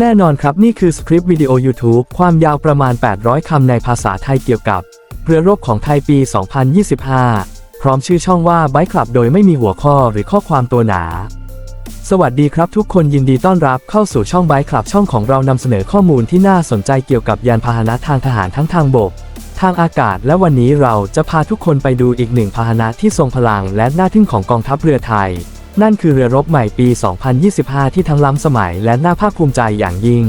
แน่นอนครับนี่คือสคริปต์วิดีโอ YouTube ความยาวประมาณ 800 คำในภาษาไทยเกี่ยวกับ เรือรบของไทยปี 2025 พร้อมชื่อช่องว่าไบคลับโดยไม่มีหัวข้อหรือข้อความตัวหนา สวัสดีครับทุกคนยินดีต้อนรับเข้าสู่ช่องไบคลับช่องของเรานำเสนอข้อมูลที่น่าสนใจเกี่ยวกับยานพาหนะทางทหารทั้งทางบก ทางอากาศและวันนี้เราจะพาทุกคนไปดูอีกหนึ่งพาหนะที่ทรงพลังและน่าทึ่งของกองทัพเรือไทย นั่นคือเรือรบใหม่ปี 2025 ที่ทั้งล้ำสมัยและน่าภาคภูมิใจอย่างยิ่ง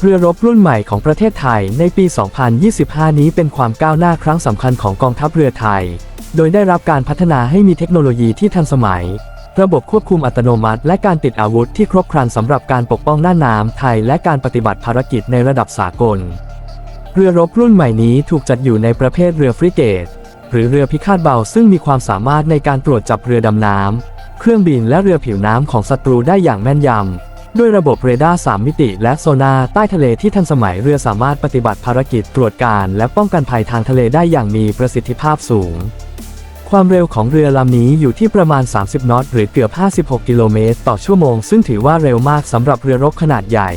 เรือรบรุ่นใหม่ของประเทศไทยในปี 2025 นี้เป็นความก้าวหน้าครั้งสำคัญของกองทัพเรือไทย โดยได้รับการพัฒนาให้มีเทคโนโลยีที่ทันสมัย ระบบควบคุมอัตโนมัติ และการติดอาวุธที่ครบครันสำหรับการปกป้องหน้าน้ำไทยและการปฏิบัติภารกิจในระดับสากล เรือรบรุ่นใหม่นี้ถูกจัดอยู่ในประเภทเรือฟริเกต หรือเรือพิฆาตเบาซึ่งมีความสามารถในการตรวจจับเรือดำน้ำ เครื่องบินและเรือผิวน้ำของศัตรูได้อย่างแม่นยำ ด้วยระบบเรดาร์ 3 มิติและโซนาร์ใต้ทะเลที่ทันสมัยเรือสามารถปฏิบัติภารกิจตรวจการและป้องกันภัยทางทะเลได้อย่างมีประสิทธิภาพสูง ความเร็วของเรือลำนี้อยู่ที่ประมาณ 30 นอตหรือเกือบ 56 กิโลเมตรต่อชั่วโมง ซึ่งถือว่าเร็วมากสำหรับเรือรบขนาดใหญ่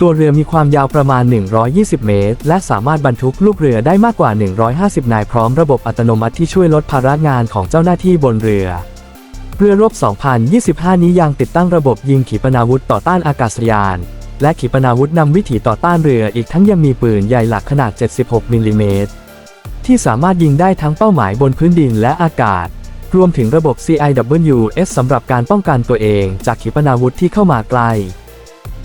ตัวเรือมีความยาวประมาณ 120 เมตร และสามารถบรรทุกลูกเรือได้มากกว่า 150 นายพร้อมระบบอัตโนมัติที่ช่วยลดภาระงานของเจ้าหน้าที่บนเรือ เรือรบ 2025 นี้ยังติดตั้งระบบยิงขีปนาวุธต่อต้านอากาศยาน และขีปนาวุธนำวิถีต่อต้านเรืออีกทั้งยังมีปืนใหญ่หลักขนาด 76 มิลลิเมตร ที่สามารถยิงได้ทั้งเป้าหมายบนพื้นดินและอากาศ รวมถึงระบบ CIWS สำหรับการป้องกันตัวเองจากขีปนาวุธที่เข้ามาใกล้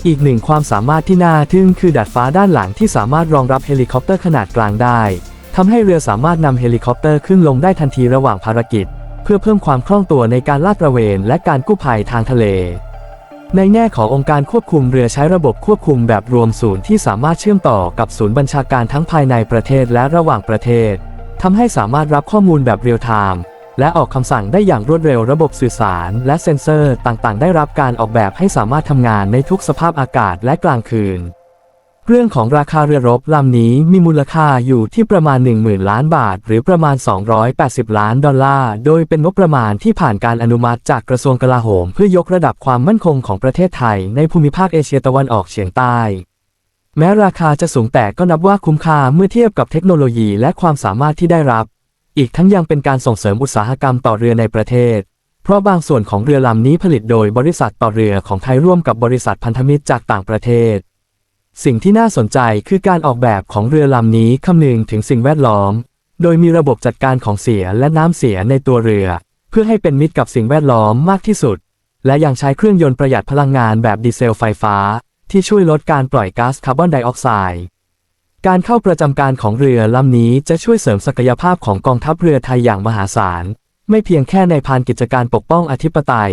อีกหนึ่งความสามารถที่น่าทึ่งคือดัดฟ้าด้านหลังที่สามารถรองรับเฮลิคอปเตอร์ขนาดกลางได้ทำให้เรือสามารถนำเฮลิคอปเตอร์ขึ้นลงได้ทันทีระหว่างภารกิจ เพื่อเพิ่มความคล่องตัวในการลาดตระเวนและการกู้ภัยทางทะเล ในแง่ขององค์การควบคุมเรือใช้ระบบควบคุมแบบรวมศูนย์ที่สามารถเชื่อมต่อกับศูนย์บัญชาการทั้งภายในประเทศและระหว่างประเทศทำให้สามารถรับข้อมูลแบบเรียลไทม์และออกคำสั่งได้อย่างรวดเร็วระบบสื่อสาร และเซ็นเซอร์ต่างๆ ได้รับการออกแบบให้สามารถทำงานในทุกสภาพอากาศและกลางคืน เรื่องของราคาเรือรบลำนี้มีมูลค่าอยู่ที่ประมาณ 10,000 ล้านบาท หรือประมาณ 280 ล้านดอลลาร์ โดยเป็นงบประมาณที่ผ่านการอนุมัติจากกระทรวงกลาโหม เพื่อยกระดับความมั่นคงของประเทศไทยในภูมิภาคเอเชียตะวันออกเฉียงใต้ แม้ราคาจะสูงแต่ก็นับว่าคุ้มค่าเมื่อเทียบกับเทคโนโลยีและความสามารถที่ได้รับ อีกทั้งยังเป็นการส่งเสริมอุตสาหกรรมต่อเรือในประเทศเพราะบางส่วนของเรือลำนี้ผลิตโดยบริษัทต่อเรือของไทยร่วมกับบริษัทพันธมิตรจากต่างประเทศ สิ่งที่น่าสนใจคือการออกแบบของเรือลำนี้คำนึงถึงสิ่งแวดล้อม โดยมีระบบจัดการของเสียและน้ำเสียในตัวเรือ เพื่อให้เป็นมิตรกับสิ่งแวดล้อมมากที่สุด และยังใช้เครื่องยนต์ประหยัดพลังงานแบบดีเซลไฟฟ้า ที่ช่วยลดการปล่อยก๊าซคาร์บอนไดออกไซด์การเข้าประจำการของเรือลำนี้จะช่วยเสริมศักยภาพของกองทัพเรือไทยอย่างมหาศาล ไม่เพียงแค่ในพานกิจการปกป้องอธิปไตย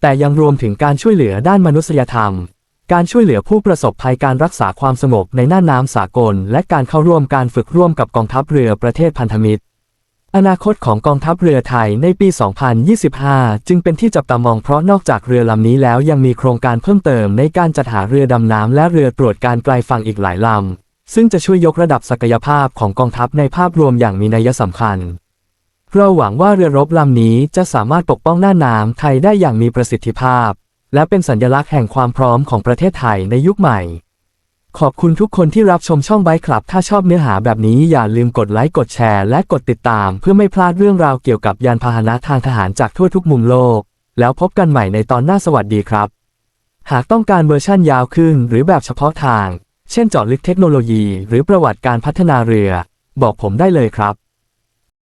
แต่ยังรวมถึงการช่วยเหลือด้านมนุษยธรรม การช่วยเหลือผู้ประสบภัยการรักษาความสงบในน่านน้ำสากล และการเข้าร่วมการฝึกร่วมกับกองทัพเรือประเทศพันธมิตร อนาคตของกองทัพเรือไทยในปี 2025 จึงเป็นที่จับตามองเพราะนอกจากเรือลำนี้แล้วยังมีโครงการเพิ่มเติมในการจัดหาเรือดำน้ำและเรือตรวจการไกลฝั่งอีกหลายลำ ซึ่งจะช่วยยกระดับศักยภาพของกองทัพในภาพรวมอย่างมีนัยสำคัญเราหวังว่าเรือรบลำนี้จะสามารถปกป้องหน้าน้ำไทยได้อย่างมีประสิทธิภาพ และเป็นสัญลักษณ์แห่งความพร้อมของประเทศไทยในยุคใหม่ ขอบคุณทุกคนที่รับชมช่องไบคลับ ถ้าชอบเนื้อหาแบบนี้อย่าลืมกดไลค์กดแชร์และกดติดตาม เพื่อไม่พลาดเรื่องราวเกี่ยวกับยานพาหนะทางทหารจากทั่วทุกมุมโลก แล้วพบกันใหม่ในตอนหน้าสวัสดีครับ หากต้องการเวอร์ชั่นยาวขึ้น หรือแบบเฉพาะทาง เช่นเจาะลึกเทคโนโลยี หรือประวัติการพัฒนาเรือ บอกผมได้เลยครับ